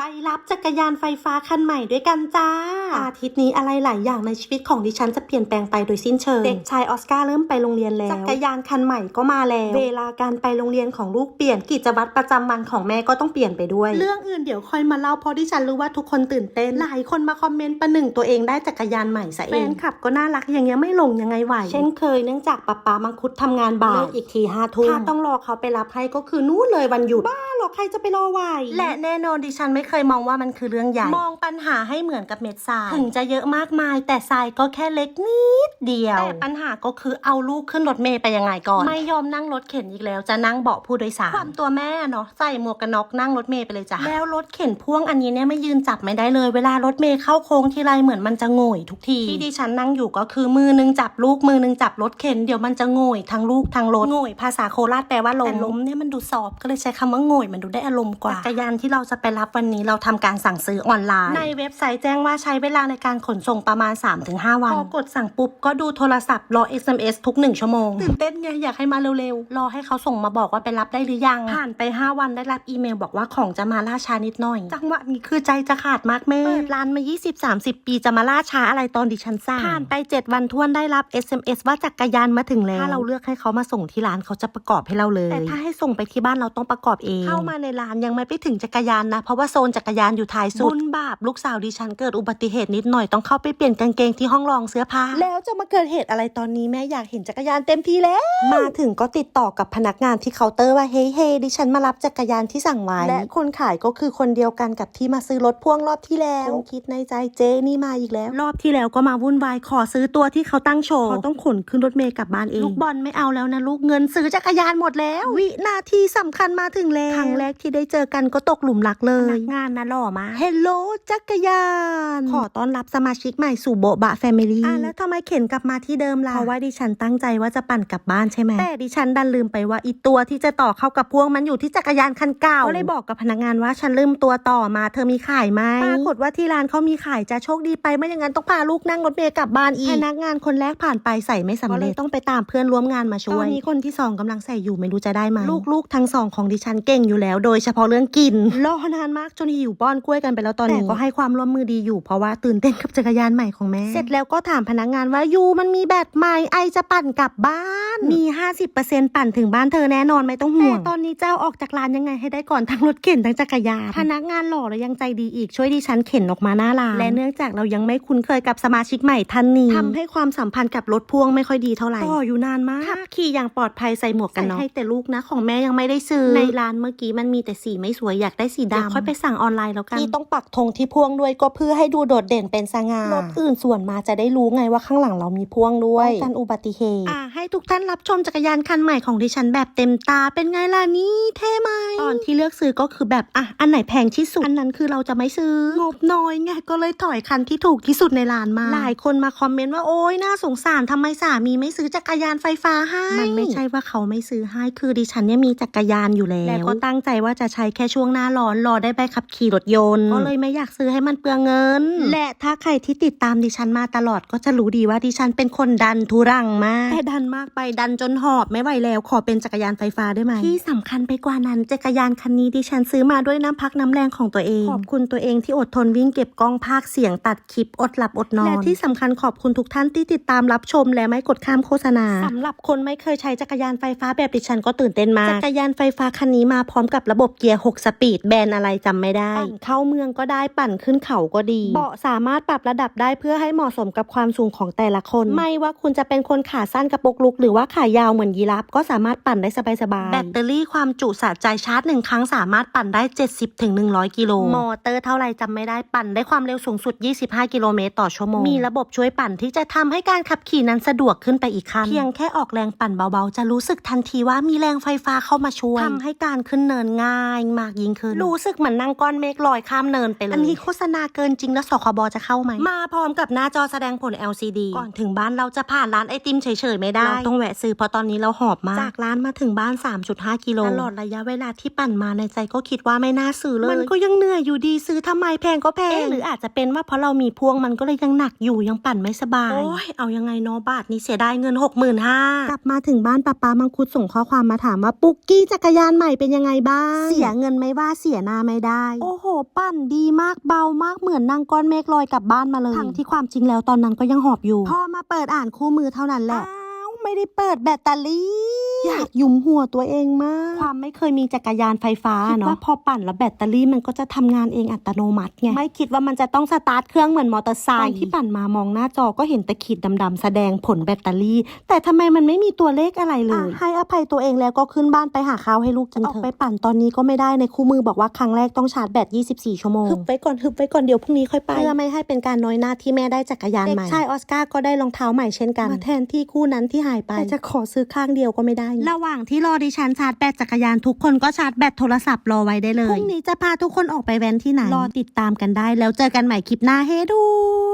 ไปรับจักรยานไฟฟ้าคันใหม่ด้วยกันจ้า อาทิตย์นี้อะไรหลายอย่างในชีวิตของดิฉันจะเปลี่ยนแปลงไปโดยสิ้นเชิง เด็กชายออสการ์เริ่มไปโรงเรียนแล้ว จักรยานคันใหม่ก็มาแล้ว เวลาการไปโรงเรียนของลูกเปลี่ยนกิจวัตรประจำวันของแม่ก็ต้องเปลี่ยนไปด้วย เรื่องอื่นเดี๋ยวค่อยมาเล่าเพราะดิฉันรู้ว่าทุกคนตื่นเต้น หลายคนมาคอมเมนต์ประหนึ่งตัวเองได้จักรยานใหม่ซะเองแฟนคลับก็น่ารักอย่างเงี้ยไม่ลงยังไงไหว เช่นเคยเนื่องจากป๊าป๊ามังคุดทำงานบ่ายเลิกอีกทีห้าทุ่มถ้าต้องรอเขาไปรับให้ก็คือนู่นเลยวันหยุดบ้าหรอใครจะไปรอไหวและแน่นอนดิฉันไม่เคยมองว่ามันคือเรื่องใหญ่ มองปัญหาให้เหมือนกับเม็ดทราย ถึงจะเยอะมากมาย แต่ทรายก็แค่เล็กนิดเดียว แต่ปัญหาก็คือเอาลูกขึ้นรถเมย์ไปยังไงก่อน ไม่ยอมนั่งรถเข็นอีกแล้ว จะนั่งเบาะผู้โดยสาร ความตัวแม่เนาะใส่หมวกกันน็อกนั่งรถเมย์ไปเลยจ้ะ แล้วรถเข็นพ่วงอันนี้เนี่ยไม่ยืนจับไม่ได้เลย เวลารถเมย์เข้าโค้งทีไรเหมือนมันจะโง่ยทุกที ที่ดิฉันนั่งอยู่ก็คือมือนึงจับลูกมือนึงจับรถเข็นเดี๋ยวมันจะโง่ยทั้งลูกทั้งรถโง่ยภาษาโคราชแปลว่าล้มแต่ล้มเนี่ยมันดูซอฟต์ก็เลยใช้คำว่าโง่ยมันดูได้อารมณ์กว่าจักรยานที่เราจะไปรับวันนี้เราทำการสั่งซื้อออนไลน์ ในเว็บไซต์แจ้งว่าใช้เวลาในการขนส่งประมาณ 3-5 วัน พอกดสั่งปุ๊บ ก็ดูโทรศัพท์รอ SMS ทุก 1 ชั่วโมง ตื่นเต้นไงอยากให้มาเร็วๆ รอให้เขาส่งมาบอกว่าไปรับได้หรือยัง ผ่านไป 5 วันได้รับอีเมลบอกว่าของจะมาล่าช้านิดหน่อย จังหวะนี้คือใจจะขาดมากแม่เปิดร้านมา 20-30 ปีจะมาล่าช้าอะไรตอนดิฉันสั่งผ่านไป 7 วันทวนได้รับ SMS ว่าจักรยานมาถึงแล้ว ถ้าเราเลือกให้เขามาส่งที่ร้านเขาจะประกอบให้เราเลย แต่ถ้าให้ส่งไปที่บ้านเราต้องประกอบเอง เข้ามาในร้านยังไม่ไปถึงจักรยานนะ เพราะว่าโซนจักรยานอยู่ท้ายสุด บุญบาปลูกสาวดิฉันเกิดอุบัติเหตุนิดหน่อยต้องเข้าไปเปลี่ยนกางเกงที่ห้องรองเสื้อผ้า แล้วจะมาเกิดเหตุอะไรตอนนี้แม่อยากเห็นจักรยานเต็มทีแล้ว มาถึงก็ติดต่อกับพนักงานที่เคาน์เตอร์ว่าเฮ้ยเฮ้ยดิฉันมารับจักรยานที่สั่งไว้และคนขายก็คือคนเดียวกันกับที่มาซื้อรถพ่วงรอบที่แล้วคงคิดในใจเจนี่มาอีกแล้ว รอบที่แล้วก็มาวุ่นวายขอซื้อตัวที่เขาตั้งโชว์เขาต้องขนขึ้นรถเมย์กลับบ้านเองลูกบอลไม่เอาแล้วนะลูกเงินซื้อจักรยานหมดแล้ว วินาทีสำคัญมาถึงแล้วครั้งแรกที่ได้เจอกันก็ตกหลุมรักเลยงานนะหล่อมาเฮลโลจักรยาน ขอต้อนรับสมาชิกใหม่สู่โบะบะแฟมิลี่อะแล้วทำไมเข็นกลับมาที่เดิมล่ะเพราะว่าดิฉันตั้งใจว่าจะปั่นกลับบ้านใช่ไหมแต่ดิฉันดันลืมไปว่าอีตัวที่จะต่อเข้ากับพวงมันอยู่ที่จักรยานคันเก่าก็เลยบอกกับพนักงานว่าฉันลืมตัวต่อมาเธอมีขายไหมปรากฏว่าที่ร้านเขามีขายจะโชคดีไปไม่อย่างนั้นต้องพาลูกนั่งรถเมล์กลับบ้านอีกพนักงานคนแรกผ่านไปใส่ไม่สำเร็จต้องไปตามเพื่อนร่วมงานมาช่วยตอนนี้คนที่สองกำลังใส่อยู่ไม่รู้จะได้ไหมลูกๆทั้งสองของดิฉันเก่งอยู่แล้ว โดยเฉพาะเรื่องกินรอนานมากจนหิวป้อนกล้วยกันไปแล้วตอนนี้แต่ก็ให้ความร่วมมือดีอยู่เพราะว่าตื่นเต้นกับจักรยานใหม่ของแม่ เสร็จแล้วก็ถามพนักงานว่ายูมันมีแบตใหม่ไอจะปั่นกลับบ้านมี 50%ปั่นถึงบ้านเธอแน่นอนไม่ต้องห่วงแต่ตอนนี้เจ้าออกจากร้านยังไงให้ได้ก่อนทั้งรถเข็นทั้งจักรยานพนักงานหล่อและยังใจดีอีกช่วยดิฉันเข็นออกมาหน้าร้านและเนื่องจากเรายังไม่คุ้นเคยกับสมาชิกใหม่ท่านนี้ทำให้ความสัมพันธ์กับรถพ่วงไม่ค่อยดีเท่าไหร่ต่ออยู่นานมากขับขี่อย่างปลอดภัยใส่หมวกกันน็อกให้แต่ลูกนะของแม่ยังไม่ได้ซื้อในร้านเมื่อกี้มันมีแต่สีไม่สวยอยากได้สีดำค่อยไปสั่งออนไลน์แล้วกันที่ต้องปักธงที่พ่วงด้วยก็เพื่อให้ดูโดดเด่นเป็นสง่ารถอื่นส่วนมาจะได้รู้ไงว่าข้างหลังเรามีพ่วงด้วยป้องกันอุบัติเหตุอ่าให้ทุกท่านรับชมจักรยานคันใหม่ของดิฉันแบบเต็มตาเป็นไงล่ะนี่เท่ไหมตอนที่เลือกซื้อก็คือแบบอะอันไหนแพงที่สุดอันนั้นคือเราจะไม่ซื้องบน้อยไงก็เลยถอยคันที่ถูกที่สุดในร้านมาหลายคนมาคอมเมนต์ว่าโอ๊ยน่าสงสารทำไมสามีไม่ซื้อจักรยานไฟฟ้าให้มันไม่ใช่ว่าเขาไม่ซื้อให้คือดิฉันเนี่ยมีจักรยานอยู่แล้วแล้วก็ตั้งใจว่าจะใช้แค่ช่วงหน้าร้อนรอได้ใบขับขี่รถยนต์ ก็เลยไม่อยากซื้อให้มันเปลืองเงิน และถ้าใครที่ติดตามดิฉันมาตลอดก็จะรู้ดีว่าดิฉันเป็นคนดันทุรังมากแต่ดันมากไปดันจนหอบไม่ไหวแล้ว ขอเป็นจักรยานไฟฟ้าได้ไหมที่สำคัญไปกว่านั้นจักรยานคันนี้ดิฉันซื้อมาด้วยน้ำพักน้ำแรงของตัวเอง ขอบคุณตัวเองที่อดทนวิ่งเก็บกล้องภาคเสียงตัดคลิปอดหลับอดนอนและที่สำคัญขอบคุณทุกท่านที่ติดตามรับชมและไม่กดข้ามโฆษณาสำหรับคนไม่เคยใช้จักรยานไฟฟ้าแบบดิฉันก็ตื่นเต้นมากจักรยานไฟฟ้าคันนี้มาพร้อมกับระบบเกียร์ 6 สปีดแบรนด์อะไรจำไม่ได้ ปั่นเข้าเมืองก็ได้ปั่นขึ้นเขาก็ดี เบาะสามารถปรับระดับได้เพื่อให้เหมาะสมกับความสูงของแต่ละคน ไม่ว่าคุณจะเป็นคนขาสั้นกระปกลุก หรือว่าขายาวเหมือนยีราฟก็สามารถปั่นได้สบายๆแบตเตอรี่ความจุสะใจชาร์จหนึ่งครั้งสามารถปั่นได้ 70ถึง100กิโลมอเตอร์เท่าไรจำไม่ได้ปั่นได้ความเร็วสูงสุด 25 กิโลเมตรต่อชั่วโมงมีระบบช่วยปั่นที่จะทำให้การขับขี่นั้นสะดวกขึ้นไปอีกขั้นเพียงแค่ออกแรงปั่นเบาๆ จะรู้สึกทันทีว่ามีแรงไฟฟ้าเข้ามาช่วยทำให้การขึ้นเนินง่ายมากยิ่งขึ้น รู้สึกเหมือนนั่งก้อนเมฆลอยข้ามเนินไปเลย อันนี้โฆษณาเกินจริงแล้วสคบจะเข้าไหม มาพร้อมกับหน้าจอแสดงผล LCD ก่อนถึงบ้านเราจะผ่านร้านไอติมเฉยๆไม่ได้ เราต้องแวะซื้อเพราะตอนนี้เราหอบมาก จากร้านมาถึงบ้าน 3.5 กิโลตลอดระยะเวลาที่ปั่นมาในใจก็คิดว่าไม่น่าซื้อเลย มันก็ยังเหนื่อยอยู่ดีซื้อทำไมแพงก็แพง หรืออาจจะเป็นว่าเพราะเรามีพวงมันก็เลยยังหนักอยู่ยังปั่นไม่สบาย โอ้ยเอายังไงเนาะบาทนี้เสียดายเงิน 65,000กลับมาถึงบ้านป้าป้ามังคุดส่งข้อความมาถามว่าปุกกี้จักรยานใหม่เป็นยังไงบ้าง เสียเงินไม่ว่าเสียหน้าไม่ได้โอ้โห ปั่นดีมากเบามากเหมือนนั่งก้อนเมฆลอยกลับบ้านมาเลยทั้งที่ความจริงแล้วตอนนั้นก็ยังหอบอยู่ พอมาเปิดอ่านคู่มือเท่านั้นแหละ อ้าว ไม่ได้เปิดแบตเตอรี่ อยากหยุมหัวตัวเองมาก ความไม่เคยมีจักรยานไฟฟ้าเนาะว่าพอปั่นแล้วแบตเตอรี่มันก็จะทำงานเองอัตโนมัติไง ไม่คิดว่ามันจะต้องสตาร์ทเครื่องเหมือนมอเตอร์ไซค์ตอนที่ปั่นมามองหน้าจอก็เห็นแตะขีดดำๆแสดงผลแบตเตอรี่ แต่ทำไมมันไม่มีตัวเลขอะไรเลย ให้อภัยตัวเองแล้วก็ขึ้นบ้านไปหาข้าวให้ลูกกินเถอะออกไปปั่นตอนนี้ก็ไม่ได้ในคู่มือบอกว่าครั้งแรกต้องชาร์จแบต 24 ชั่วโมงฮึบไว้ก่อนฮึบไว้ก่อนเดี๋ยวพรุ่งนี้ค่อยไปเพื่อไม่ให้เป็นการน้อยหน้าที่แม่ได้จักรยานใหม่เด็กชายออสการ์ก็ได้รองเท้าใหม่เช่นกันมาแทนที่คู่นั้นที่หายไปแต่จะขอซื้อข้างเดียวก็ไม่ได้ระหว่างที่รอดิฉันชาร์จแบตจักรยานทุกคนก็ชาร์จแบตโทรศัพท์รอไว้ได้เลยพรุ่งนี้จะพาทุกคนออกไปแว้นที่ไหนรอติดตามกันได้ แล้วเจอกันใหม่คลิปหน้าเฮ้ด้วย